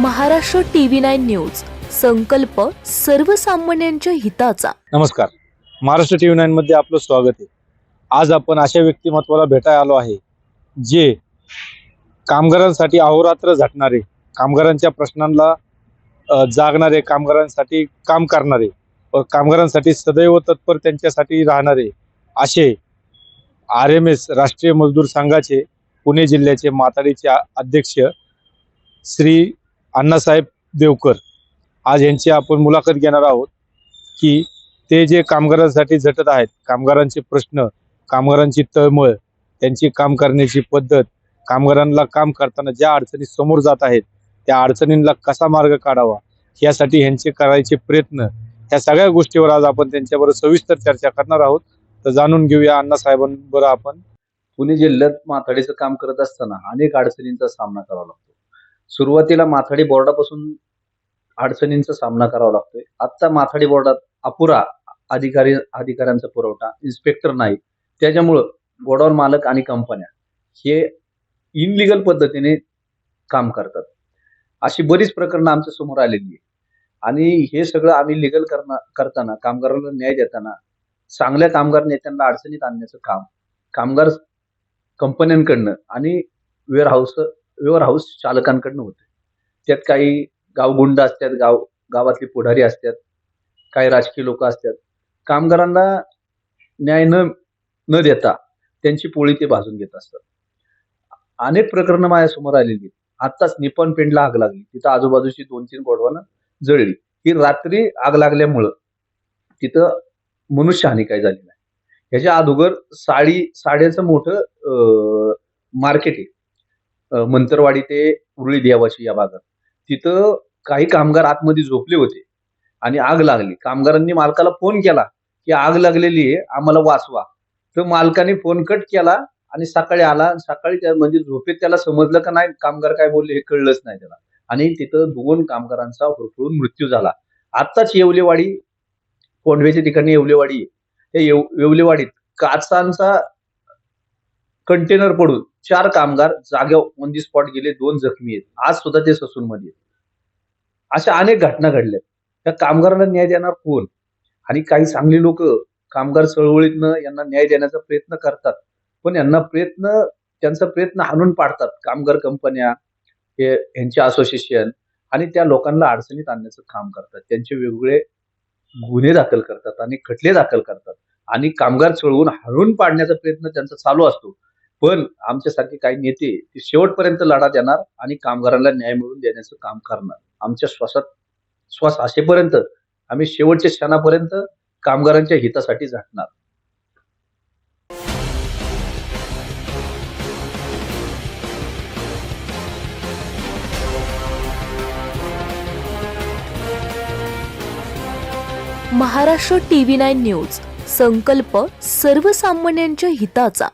Maharashtra TV nine news संकल्प सर्वसामान्यांच्या हिताचा. नमस्कार. महाराष्ट्र टी नाईन नाईनमध्ये आपलं स्वागत आहे. आज आपण अशा व्यक्तिमत्वाला भेटायला आलो आहे जे कामगारांसाठी अहोरात्र झटणारे कामगारांच्या प्रश्नांना जागणारे कामगारांसाठी काम करणारे व कामगारांसाठी सदैव तत्पर त्यांच्यासाठी राहणारे असे आर एम एस राष्ट्रीय मजदूर संघाचे पुणे जिल्ह्याचे माताडीचे अध्यक्ष श्री अण्णासाहेब देवकर. आज यांची आपण मुलाखत घेणार आहोत की ते जे कामगारांसाठी झटत आहेत कामगारांचे प्रश्न कामगारांची तळमळ त्यांची काम करण्याची पद्धत कामगारांना काम करताना ज्या अडचणी समोर जात आहेत त्या अडचणींना कसा मार्ग काढावा यासाठी ह्यांचे करायचे प्रयत्न ह्या सगळ्या गोष्टीवर आज आपण त्यांच्याबरोबर सविस्तर चर्चा करणार आहोत. तर जाणून घेऊया अण्णासाहेबांबरोबर आपण. पुणे जिल्ह्यात माथाडीचं काम करत असताना अनेक अडचणींचा सामना करावा लागतो. सुरुवातीला माथाडी बोर्डापासून अडचणींचा सामना करावा लागतोय. आत्ता माथाडी बोर्डात अपुरा अधिकारी अधिकाऱ्यांचा पुरवठा इन्स्पेक्टर नाही. त्याच्यामुळं गोडाऊन मालक आणि कंपन्या हे इनलिगल पद्धतीने काम करतात. अशी बरीच प्रकरणं आमच्यासमोर आलेली आहे आणि हे सगळं आम्ही लिगल करना करताना कामगारांना न्याय देताना चांगल्या कामगार नेत्यांना अडचणीत आणण्याचं काम कामगार कंपन्यांकडनं आणि वेअरहाऊस वेअर हाऊस चालकांकडनं होते. त्यात काही गावगुंड असतात गाव गावातले पुढारी असतात काही राजकीय लोक असतात. कामगारांना न्याय न न देता त्यांची पोळी ते भाजून घेत असतात. अनेक प्रकरणं माझ्यासमोर आलेली आहेत. आत्ताच निपण पेंडला आग लागली. तिथं आजूबाजूची दोन तीन गोडवानं जळली. ही रात्री आग लागल्यामुळं तिथं मनुष्यहानी काही झाली नाही. ह्याच्या अगोदर साडी साड्याचं मोठं मार्केट आहे. मंतरवाडी ते उरळी देवाशी या भागात. तिथं काही कामगार आतमध्ये झोपले होते आणि आग लागली. कामगारांनी मालकाला फोन केला की आग लागलेली आहे आम्हाला वाचवा. तर मालकाने फोन कट केला आणि सकाळी आला. सकाळी त्या म्हणजे झोपेत त्याला समजलं का नाही कामगार काय बोलले हे कळलंच नाही त्याला. आणि तिथं दोन कामगारांचा होरपळून मृत्यू झाला. आत्ताच येवलेवाडी कोंडव्याच्या ठिकाणी येवलेवाडी आहे. त्या येव येवलेवाडीत काचांचा कंटेनर पडून चार कामगार जाग्यावर ऑन दी स्पॉट गेले दोन जखमी आहेत. आज सुद्धा ते ससूनमध्ये आहेत. अशा अनेक घटना घडल्या त्या कामगारांना न्याय देणार कोण? आणि काही चांगली लोक कामगार चळवळीतनं यांना न्याय देण्याचा प्रयत्न करतात. पण यांना प्रयत्न त्यांचा प्रयत्न हाणून पाडतात कामगार कंपन्या हे यांचे असोसिएशन आणि त्या लोकांना अडचणीत आणण्याचं काम करतात. त्यांचे वेगवेगळे गुन्हे दाखल करतात आणि खटले दाखल करतात. आणि कामगार चळवून हाणून पाडण्याचा प्रयत्न त्यांचा चालू असतो. पण आमच्यासारखे काही नेते ते शेवटपर्यंत लढा देणार आणि कामगारांना न्याय मिळवून देण्याचं काम करणार. आमच्या श्वासात श्वास असेपर्यंत आम्ही शेवटच्या क्षणापर्यंत कामगारांच्या हितासाठी झटणार. महाराष्ट्र टीव्ही नाईन न्यूज संकल्प सर्वसामान्यांच्या हिताचा.